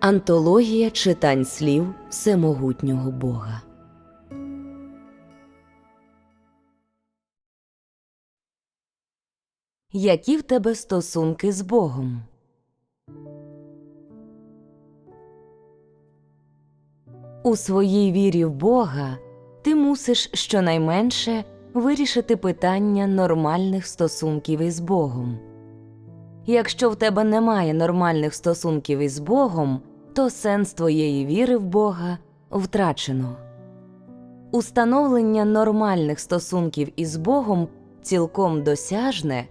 Антологія читань слів Всемогутнього Бога. Які в тебе стосунки з Богом? У своїй вірі в Бога ти мусиш щонайменше вирішити питання нормальних стосунків із Богом. Якщо в тебе немає нормальних стосунків із Богом, то сенс твоєї віри в Бога втрачено. Установлення нормальних стосунків із Богом цілком досяжне,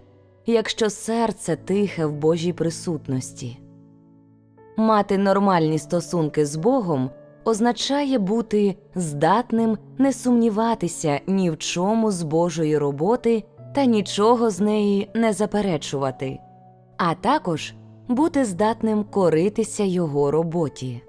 якщо серце тихе в Божій присутності. Мати нормальні стосунки з Богом означає бути здатним не сумніватися ні в чому з Божої роботи та нічого з неї не заперечувати, а також бути здатним коритися його роботі.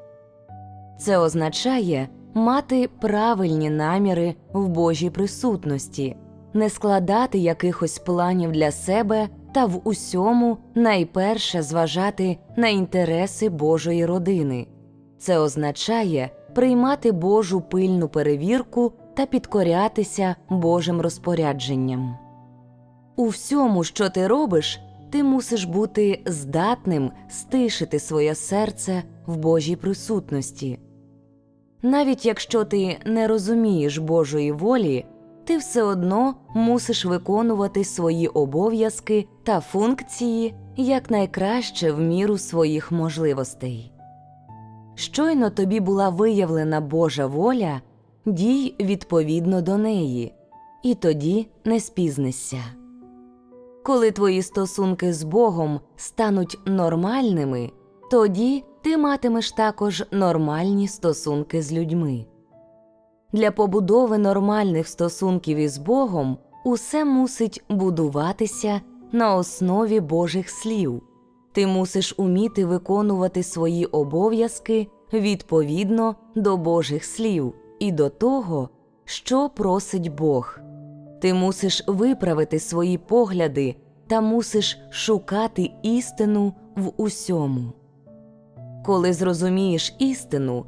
Це означає мати правильні наміри в Божій присутності, не складати якихось планів для себе та в усьому найперше зважати на інтереси Божої родини. Це означає приймати Божу пильну перевірку та підкорятися Божим розпорядженням. У всьому, що ти робиш, ти мусиш бути здатним стишити своє серце в Божій присутності. Навіть якщо ти не розумієш Божої волі, ти все одно мусиш виконувати свої обов'язки та функції якнайкраще в міру своїх можливостей. Щойно тобі була виявлена Божа воля, дій відповідно до неї, і тоді не спізнишся. Коли твої стосунки з Богом стануть нормальними, тоді ти матимеш також нормальні стосунки з людьми. Для побудови нормальних стосунків із Богом усе мусить будуватися на основі Божих слів. Ти мусиш уміти виконувати свої обов'язки відповідно до Божих слів і до того, що просить Бог. Ти мусиш виправити свої погляди та мусиш шукати істину в усьому. Коли зрозумієш істину,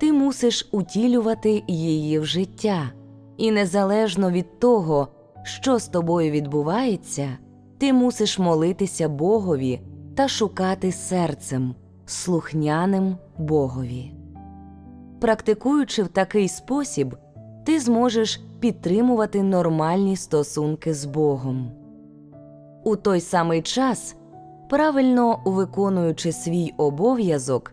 ти мусиш утілювати її в життя, і незалежно від того, що з тобою відбувається, ти мусиш молитися Богові та шукати серцем, слухняним Богові. Практикуючи в такий спосіб, ти зможеш підтримувати нормальні стосунки з Богом. У той самий час, правильно виконуючи свій обов'язок,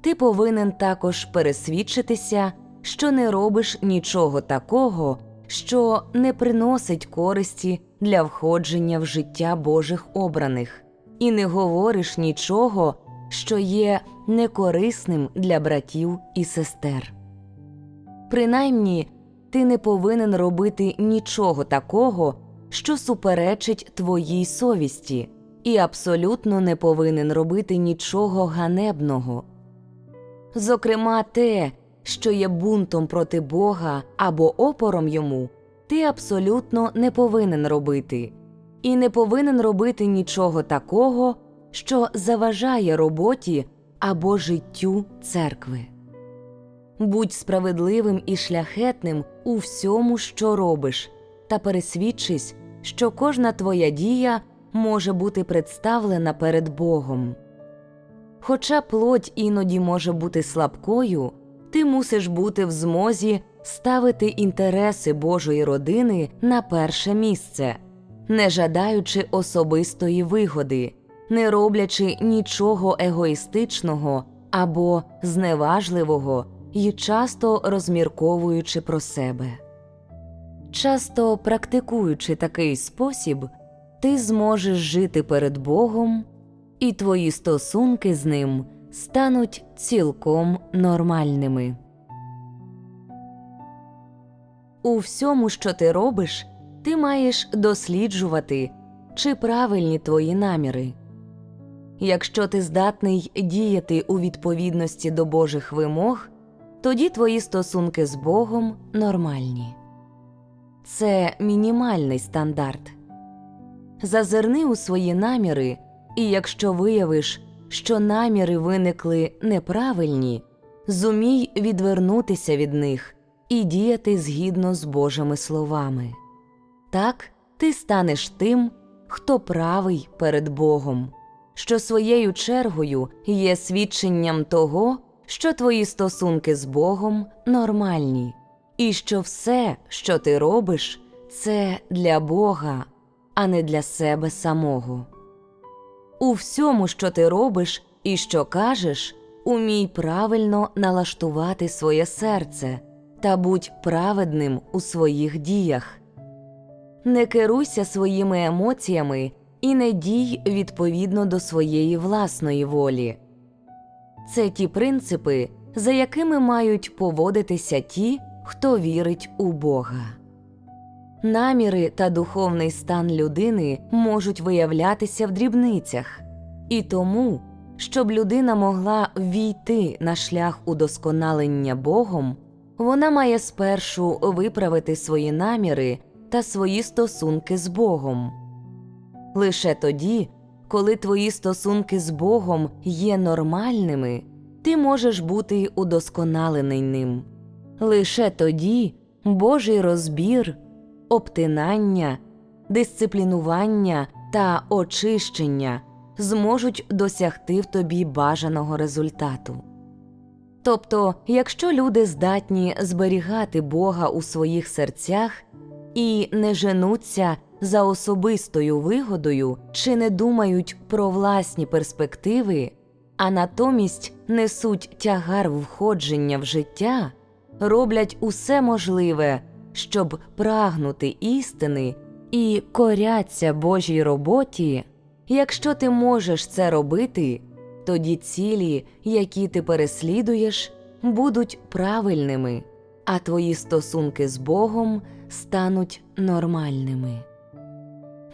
ти повинен також пересвідчитися, що не робиш нічого такого, що не приносить користі для входження в життя Божих обраних, і не говориш нічого, що є некорисним для братів і сестер. Принаймні, ти не повинен робити нічого такого, що суперечить твоїй совісті, і абсолютно не повинен робити нічого ганебного. Зокрема, те, що є бунтом проти Бога або опором йому, ти абсолютно не повинен робити, і не повинен робити нічого такого, що заважає роботі або життю церкви. Будь справедливим і шляхетним у всьому, що робиш, та пересвідчись, що кожна твоя дія може бути представлена перед Богом. Хоча плоть іноді може бути слабкою, ти мусиш бути в змозі ставити інтереси Божої родини на перше місце, не жадаючи особистої вигоди, не роблячи нічого егоїстичного або зневажливого і часто розмірковуючи про себе. Часто практикуючи такий спосіб, ти зможеш жити перед Богом, і твої стосунки з ним стануть цілком нормальними. У всьому, що ти робиш, ти маєш досліджувати, чи правильні твої наміри. Якщо ти здатний діяти у відповідності до Божих вимог, тоді твої стосунки з Богом нормальні. Це мінімальний стандарт. Зазирни у свої наміри, і якщо виявиш, що наміри виникли неправильні, зумій відвернутися від них і діяти згідно з Божими словами. Так ти станеш тим, хто правий перед Богом, що своєю чергою є свідченням того, що твої стосунки з Богом нормальні, і що все, що ти робиш, це для Бога, а не для себе самого. У всьому, що ти робиш і що кажеш, умій правильно налаштувати своє серце та будь праведним у своїх діях. Не керуйся своїми емоціями і не дій відповідно до своєї власної волі. Це ті принципи, за якими мають поводитися ті, хто вірить у Бога. Наміри та духовний стан людини можуть виявлятися в дрібницях, і тому, щоб людина могла війти на шлях удосконалення Богом, вона має спершу виправити свої наміри та свої стосунки з Богом. Лише тоді, коли твої стосунки з Богом є нормальними, ти можеш бути удосконалений ним. Лише тоді Божий розбір, обтинання, дисциплінування та очищення зможуть досягти в тобі бажаного результату. Тобто, якщо люди здатні зберігати Бога у своїх серцях і не женуться за особистою вигодою чи не думають про власні перспективи, а натомість несуть тягар входження в життя, роблять усе можливе, щоб прагнути істини і коряться Божій роботі, якщо ти можеш це робити, тоді цілі, які ти переслідуєш, будуть правильними, а твої стосунки з Богом стануть нормальними.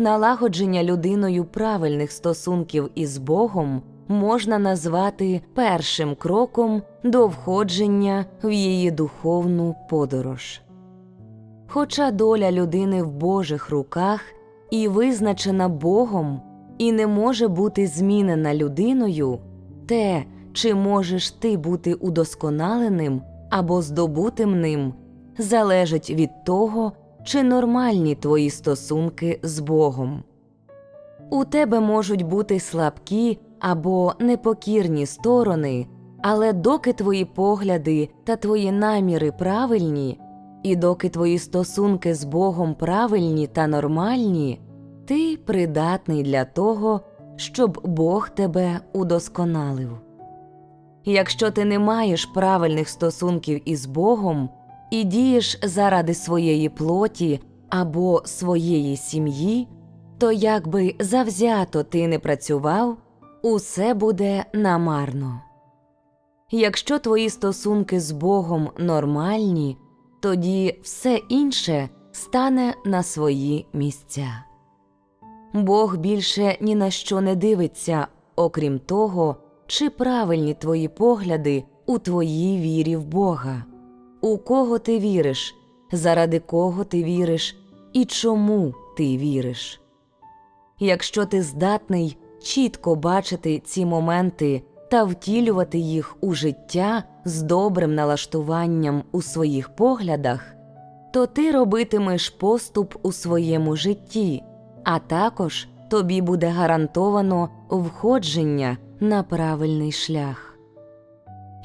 Налагодження людиною правильних стосунків із Богом можна назвати першим кроком до входження в її духовну подорож. Хоча доля людини в Божих руках і визначена Богом, і не може бути змінена людиною, те, чи можеш ти бути удосконаленим або здобутим ним, залежить від того, чи нормальні твої стосунки з Богом. У тебе можуть бути слабкі або непокірні сторони, але доки твої погляди та твої наміри правильні, і доки твої стосунки з Богом правильні та нормальні, ти придатний для того, щоб Бог тебе удосконалив. Якщо ти не маєш правильних стосунків із Богом і дієш заради своєї плоті або своєї сім'ї, то якби завзято ти не працював, усе буде намарно. Якщо твої стосунки з Богом нормальні, тоді все інше стане на свої місця. Бог більше ні на що не дивиться, окрім того, чи правильні твої погляди у твоїй вірі в Бога, у кого ти віриш, заради кого ти віриш і чому ти віриш. Якщо ти здатний чітко бачити ці моменти та втілювати їх у життя з добрим налаштуванням у своїх поглядах, то ти робитимеш поступ у своєму житті, а також тобі буде гарантовано входження на правильний шлях.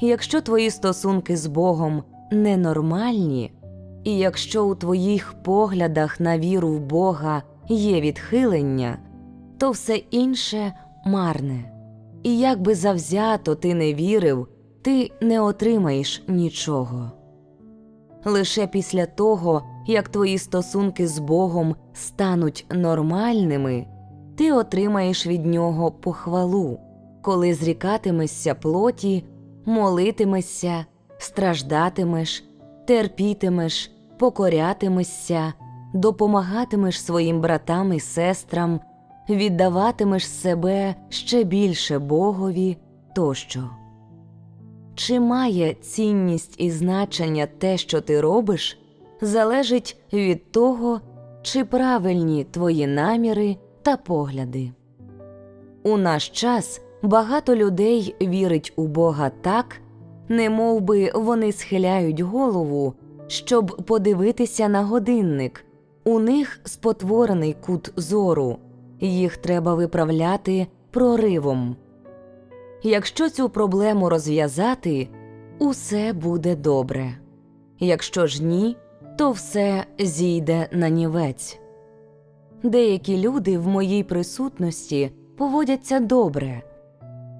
Якщо твої стосунки з Богом ненормальні, і якщо у твоїх поглядах на віру в Бога є відхилення, то все інше марне. І як би завзято ти не вірив, ти не отримаєш нічого. Лише після того, як твої стосунки з Богом стануть нормальними, ти отримаєш від нього похвалу, коли зрікатимешся плоті, молитимешся, страждатимеш, терпітимеш, покорятимешся, допомагатимеш своїм братам і сестрам, віддаватимеш себе ще більше Богові тощо. Чи має цінність і значення те, що ти робиш, залежить від того, чи правильні твої наміри та погляди. У наш час багато людей вірить у Бога так, не би вони схиляють голову, щоб подивитися на годинник. У них спотворений кут зору, їх треба виправляти проривом. Якщо цю проблему розв'язати, усе буде добре. Якщо ж ні, то все зійде на нівець. Деякі люди в моїй присутності поводяться добре,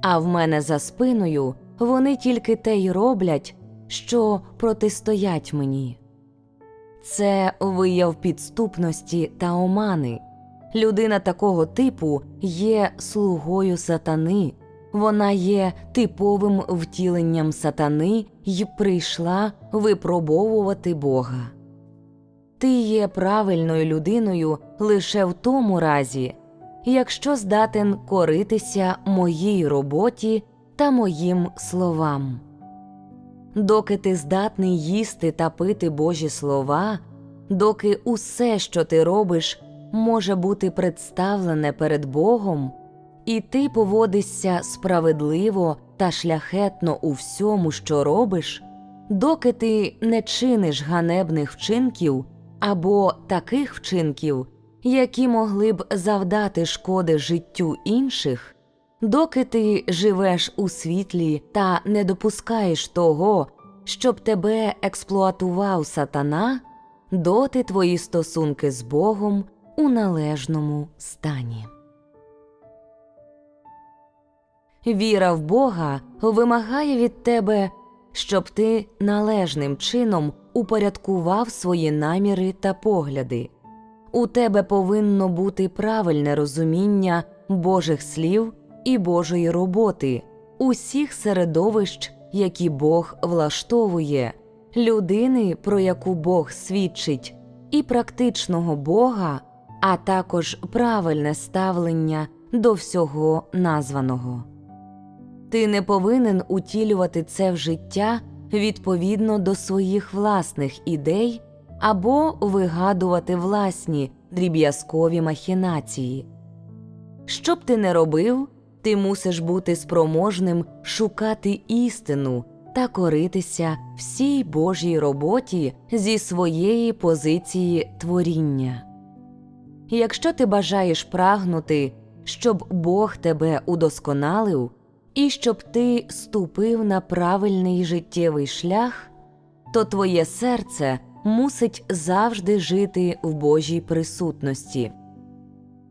а в мене за спиною вони тільки те й роблять, що протистоять мені. Це вияв підступності та омани. Людина такого типу є слугою сатани, вона є типовим втіленням сатани й прийшла випробовувати Бога. Ти є правильною людиною лише в тому разі, якщо здатен коритися моїй роботі та моїм словам. Доки ти здатний їсти та пити Божі слова, доки усе, що ти робиш, може бути представлене перед Богом, і ти поводишся справедливо та шляхетно у всьому, що робиш, доки ти не чиниш ганебних вчинків або таких вчинків, які могли б завдати шкоди життю інших, доки ти живеш у світлі та не допускаєш того, щоб тебе експлуатував сатана, доти твої стосунки з Богом у належному стані. Віра в Бога вимагає від тебе, щоб ти належним чином упорядкував свої наміри та погляди. У тебе повинно бути правильне розуміння Божих слів і Божої роботи, усіх середовищ, які Бог влаштовує, людини, про яку Бог свідчить, і практичного Бога, а також правильне ставлення до всього названого. Ти не повинен утілювати це в життя відповідно до своїх власних ідей або вигадувати власні дріб'язкові махінації. Що б ти не робив, ти мусиш бути спроможним шукати істину та коритися всій Божій роботі зі своєї позиції творіння. Якщо ти бажаєш прагнути, щоб Бог тебе удосконалив і щоб ти ступив на правильний життєвий шлях, то твоє серце мусить завжди жити в Божій присутності.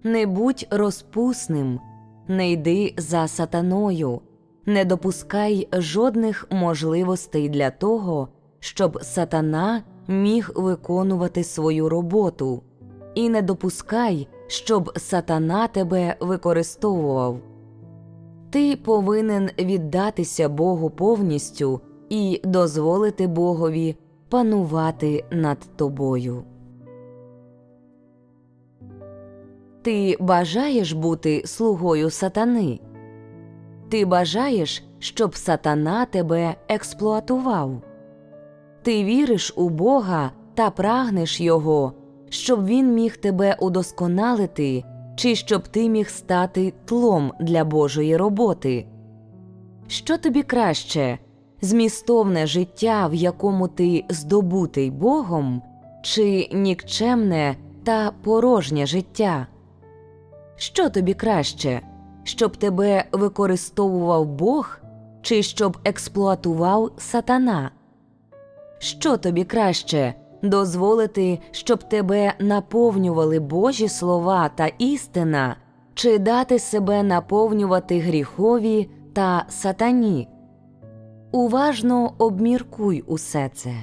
Не будь розпусним, не йди за сатаною, не допускай жодних можливостей для того, щоб сатана міг виконувати свою роботу, і не допускай, щоб сатана тебе використовував. Ти повинен віддатися Богу повністю і дозволити Богові панувати над тобою. Ти бажаєш бути слугою сатани. Ти бажаєш, щоб сатана тебе експлуатував. Ти віриш у Бога та прагнеш Його, щоб він міг тебе удосконалити чи щоб ти міг стати тлом для Божої роботи. Що тобі краще змістовне життя, в якому ти здобутий Богом, чи нікчемне та порожнє життя? Що тобі краще, щоб тебе використовував Бог, чи щоб експлуатував сатана? Що тобі краще дозволити, щоб тебе наповнювали Божі слова та істина, чи дати себе наповнювати гріхові та сатані. Уважно обміркуй усе це.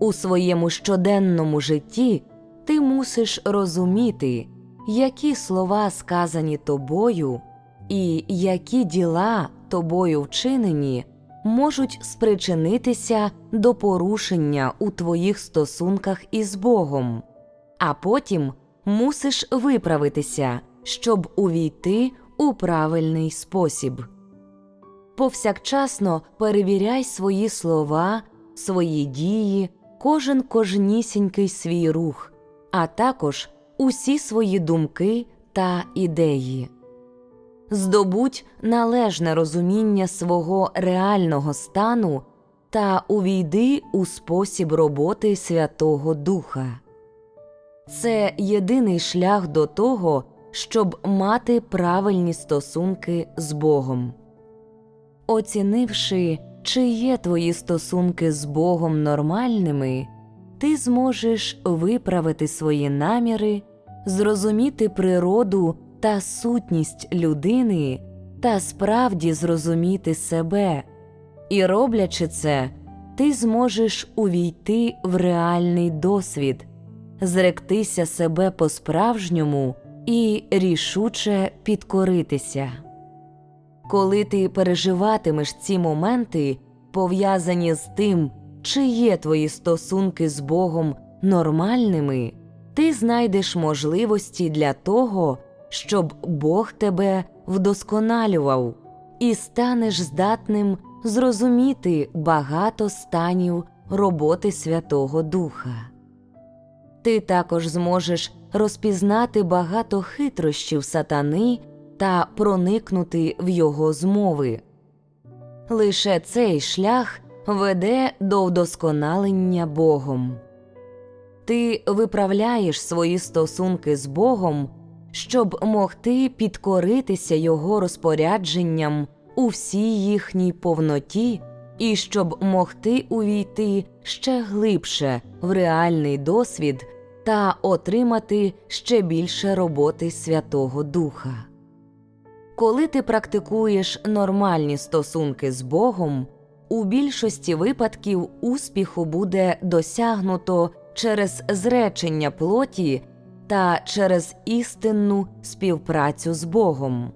У своєму щоденному житті ти мусиш розуміти, які слова сказані тобою, і які діла тобою вчинені можуть спричинитися до порушення у твоїх стосунках із Богом, а потім мусиш виправитися, щоб увійти у правильний спосіб. Повсякчасно перевіряй свої слова, свої дії, кожен кожнісінький свій рух, а також усі свої думки та ідеї. здобудь належне розуміння свого реального стану та увійди у спосіб роботи Святого Духа. Це єдиний шлях до того, щоб мати правильні стосунки з Богом. Оцінивши, чи є твої стосунки з Богом нормальними, ти зможеш виправити свої наміри, зрозуміти природу та сутність людини та справді зрозуміти себе, і роблячи це, ти зможеш увійти в реальний досвід, зректися себе по-справжньому і рішуче підкоритися. Коли ти переживатимеш ці моменти, пов'язані з тим, чи є твої стосунки з Богом нормальними, ти знайдеш можливості для того, щоб Бог тебе вдосконалював, і станеш здатним зрозуміти багато станів роботи Святого Духа. Ти також зможеш розпізнати багато хитрощів сатани та проникнути в його змови. Лише цей шлях веде до вдосконалення Богом. Ти виправляєш свої стосунки з Богом, щоб могти підкоритися Його розпорядженням у всій їхній повноті і щоб могти увійти ще глибше в реальний досвід та отримати ще більше роботи Святого Духа. Коли ти практикуєш нормальні стосунки з Богом, у більшості випадків успіху буде досягнуто через зречення плоті та через істинну співпрацю з Богом.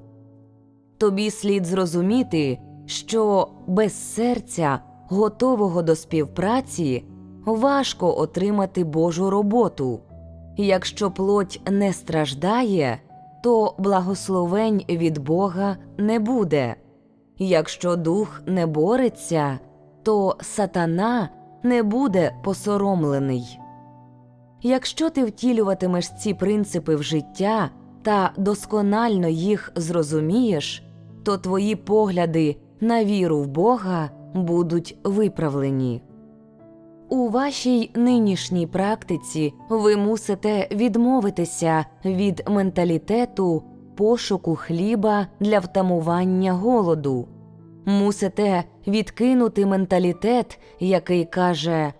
Тобі слід зрозуміти, що без серця, готового до співпраці, важко отримати Божу роботу. Якщо плоть не страждає, то благословень від Бога не буде. Якщо дух не бореться, то сатана не буде посоромлений. Якщо ти втілюватимеш ці принципи в життя та досконально їх зрозумієш, то твої погляди на віру в Бога будуть виправлені. У вашій нинішній практиці ви мусите відмовитися від менталітету пошуку хліба для втамування голоду, мусите відкинути менталітет, який каже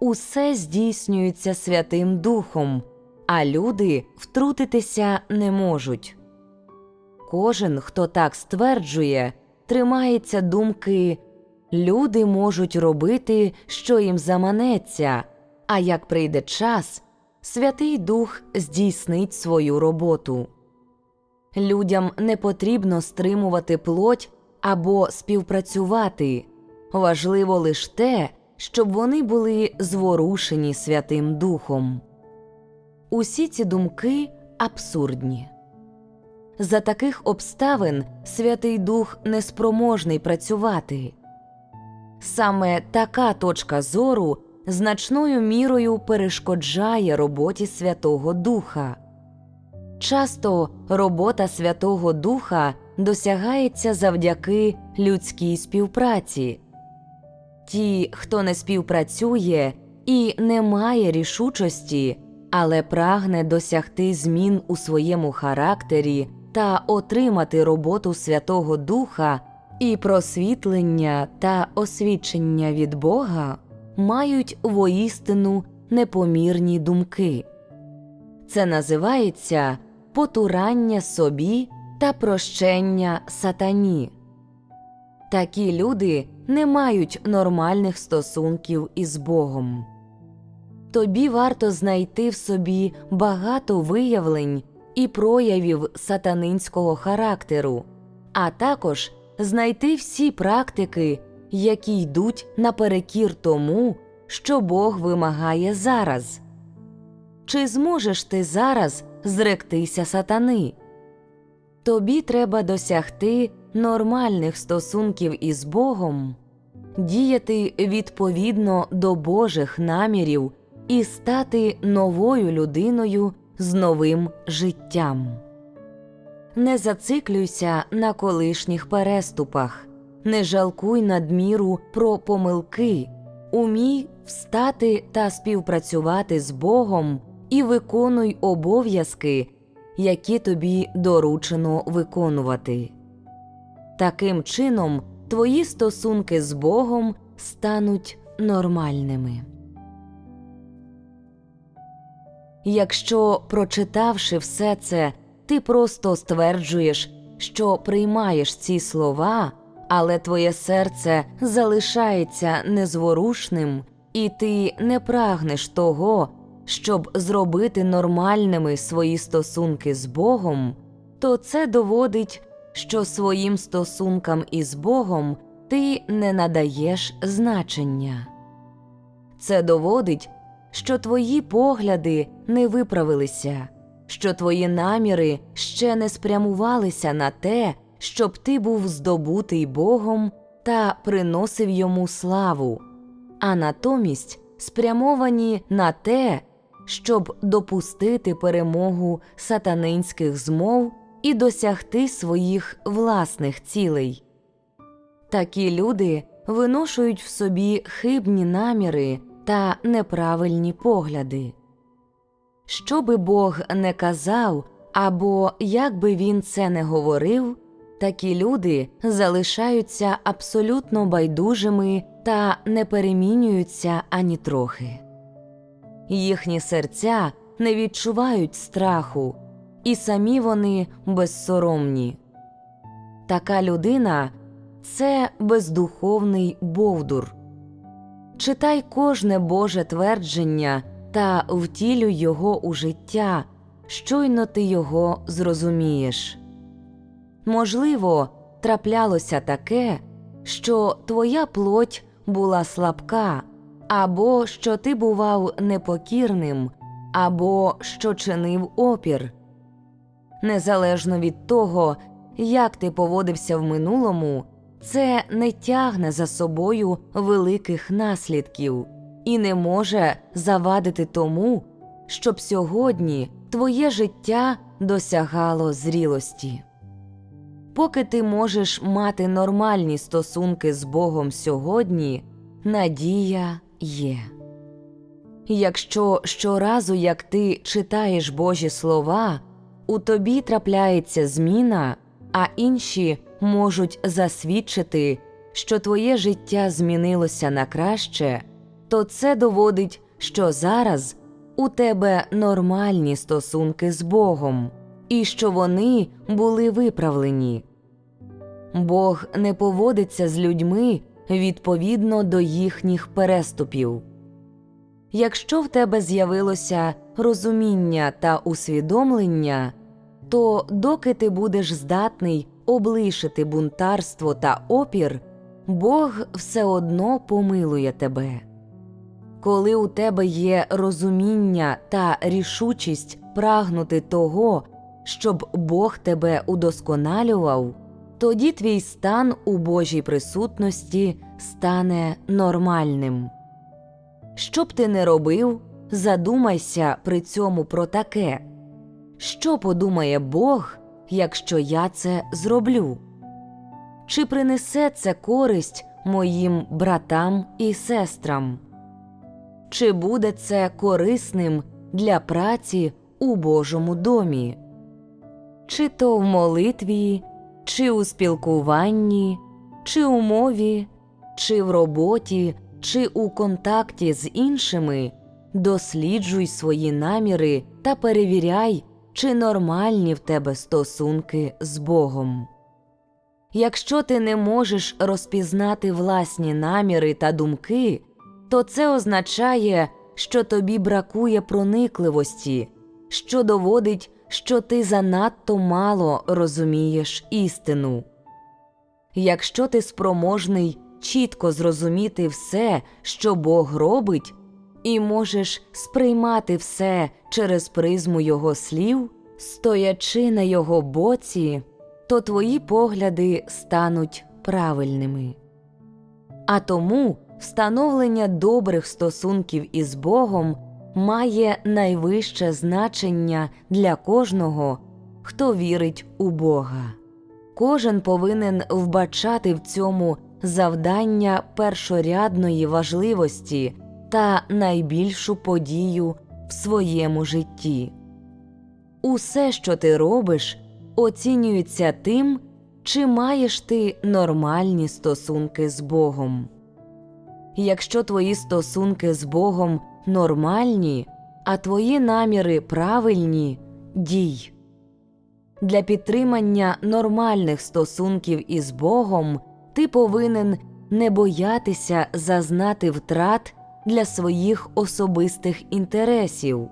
усе здійснюється Святим Духом, а люди втрутитися не можуть. Кожен, хто так стверджує, тримається думки люди можуть робити, що їм заманеться, а як прийде час, Святий Дух здійснить свою роботу. Людям не потрібно стримувати плоть або співпрацювати важливо лише те, щоб вони були зворушені Святим Духом. Усі ці думки абсурдні. За таких обставин Святий Дух неспроможний працювати. Саме така точка зору значною мірою перешкоджає роботі Святого Духа. Часто робота Святого Духа досягається завдяки людській співпраці. Ті, хто не співпрацює і не має рішучості, але прагне досягти змін у своєму характері та отримати роботу Святого Духа і просвітлення та освічення від Бога, мають воістину непомірні думки. Це називається потурання собі та прощення сатані. Такі люди не мають нормальних стосунків із Богом. Тобі варто знайти в собі багато виявлень і проявів сатанинського характеру, а також знайти всі практики, які йдуть наперекір тому, що Бог вимагає зараз. Чи зможеш ти зараз зректися сатани? Тобі треба досягти нормальних стосунків із Богом, діяти відповідно до Божих намірів і стати новою людиною з новим життям. не зациклюйся на колишніх переступах, не жалкуй надміру про помилки, умій встати та співпрацювати з Богом і виконуй обов'язки, які тобі доручено виконувати. Таким чином, твої стосунки з Богом стануть нормальними. Якщо, прочитавши все це, ти просто стверджуєш, що приймаєш ці слова, але твоє серце залишається незворушним, і ти не прагнеш того, щоб зробити нормальними свої стосунки з Богом, то це доводить, що своїм стосункам із Богом ти не надаєш значення. Це доводить, що твої погляди не виправилися, що твої наміри ще не спрямувалися на те, щоб ти був здобутий Богом та приносив йому славу, а натомість спрямовані на те, щоб допустити перемогу сатанинських змов і досягти своїх власних цілей. Такі люди виношують в собі хибні наміри та неправильні погляди. Що би Бог не казав, або як би він це не говорив, такі люди залишаються абсолютно байдужими та не перемінюються ані трохи. Їхні серця не відчувають страху, і самі вони безсоромні. Така людина це бездуховний бовдур. Читай кожне Боже твердження та втілюй його у життя, щойно ти його зрозумієш. Можливо, траплялося таке, що твоя плоть була слабка, або що ти бував непокірним, або що чинив опір. Незалежно від того, як ти поводився в минулому, це не тягне за собою великих наслідків і не може завадити тому, щоб сьогодні твоє життя досягало зрілості. Поки ти можеш мати нормальні стосунки з Богом сьогодні, надія є. Якщо щоразу, як ти читаєш Божі слова, у тобі трапляється зміна, а інші можуть засвідчити, що твоє життя змінилося на краще, то це доводить, що зараз у тебе нормальні стосунки з Богом, і що вони були виправлені. Бог не поводиться з людьми відповідно до їхніх переступів. Якщо в тебе з'явилося розуміння та усвідомлення, то доки ти будеш здатний облишити бунтарство та опір, Бог все одно помилує тебе. Коли у тебе є розуміння та рішучість прагнути того, щоб Бог тебе удосконалював, тоді твій стан у Божій присутності стане нормальним. Що б ти не робив, задумайся при цьому про таке що подумає Бог, якщо я це зроблю? Чи принесе це користь моїм братам і сестрам? Чи буде це корисним для праці у Божому домі? Чи то в молитві, чи у спілкуванні, чи у мові, чи в роботі, чи у контакті з іншими, досліджуй свої наміри та перевіряй, чи нормальні в тебе стосунки з Богом. Якщо ти не можеш розпізнати власні наміри та думки, то це означає, що тобі бракує проникливості, що доводить, що ти занадто мало розумієш істину. Якщо ти спроможний чітко зрозуміти все, що Бог робить, і можеш сприймати все через призму Його слів, стоячи на його боці, то твої погляди стануть правильними. А тому встановлення добрих стосунків із Богом має найвище значення для кожного, хто вірить у Бога. Кожен повинен вбачати в цьому завдання першорядної важливості та найбільшу подію в своєму житті. Усе, що ти робиш, оцінюється тим, чи маєш ти нормальні стосунки з Богом. Якщо твої стосунки з Богом нормальні, а твої наміри правильні, дій. Для підтримання нормальних стосунків із Богом ти повинен не боятися зазнати втрат для своїх особистих інтересів.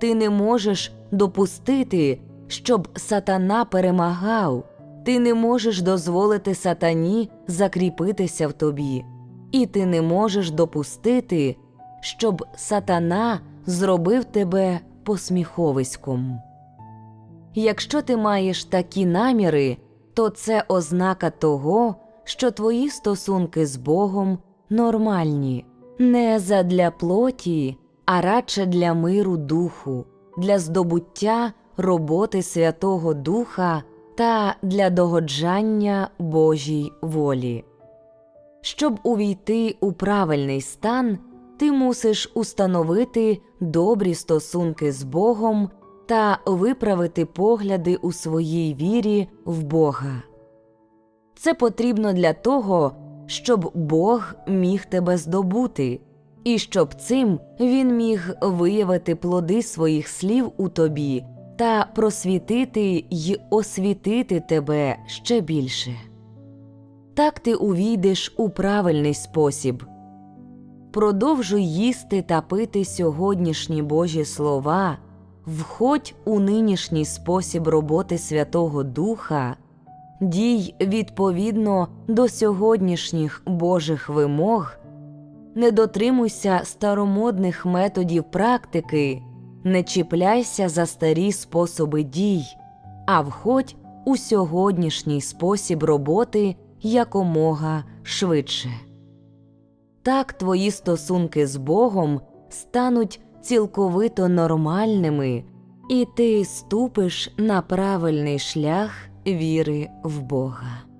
Ти не можеш допустити, щоб сатана перемагав, ти не можеш дозволити сатані закріпитися в тобі, і ти не можеш допустити, щоб сатана зробив тебе посміховиськом. Якщо ти маєш такі наміри, то це ознака того, що твої стосунки з Богом нормальні, не задля плоті, а радше для миру духу, для здобуття роботи Святого Духа та для догоджання Божій волі. Щоб увійти у правильний стан, ти мусиш установити добрі стосунки з Богом та виправити погляди у своїй вірі в Бога. Це потрібно для того, щоб Бог міг тебе здобути, і щоб цим він міг виявити плоди своїх слів у тобі та просвітити й освітити тебе ще більше. Так ти увійдеш у правильний спосіб. Продовжуй їсти та пити сьогоднішні Божі слова, входь у нинішній спосіб роботи Святого Духа, дій відповідно до сьогоднішніх Божих вимог, не дотримуйся старомодних методів практики, не чіпляйся за старі способи дій, а входь у сьогоднішній спосіб роботи якомога швидше. Так твої стосунки з Богом стануть цілковито нормальними, і ти ступиш на правильний шлях віри в Бога.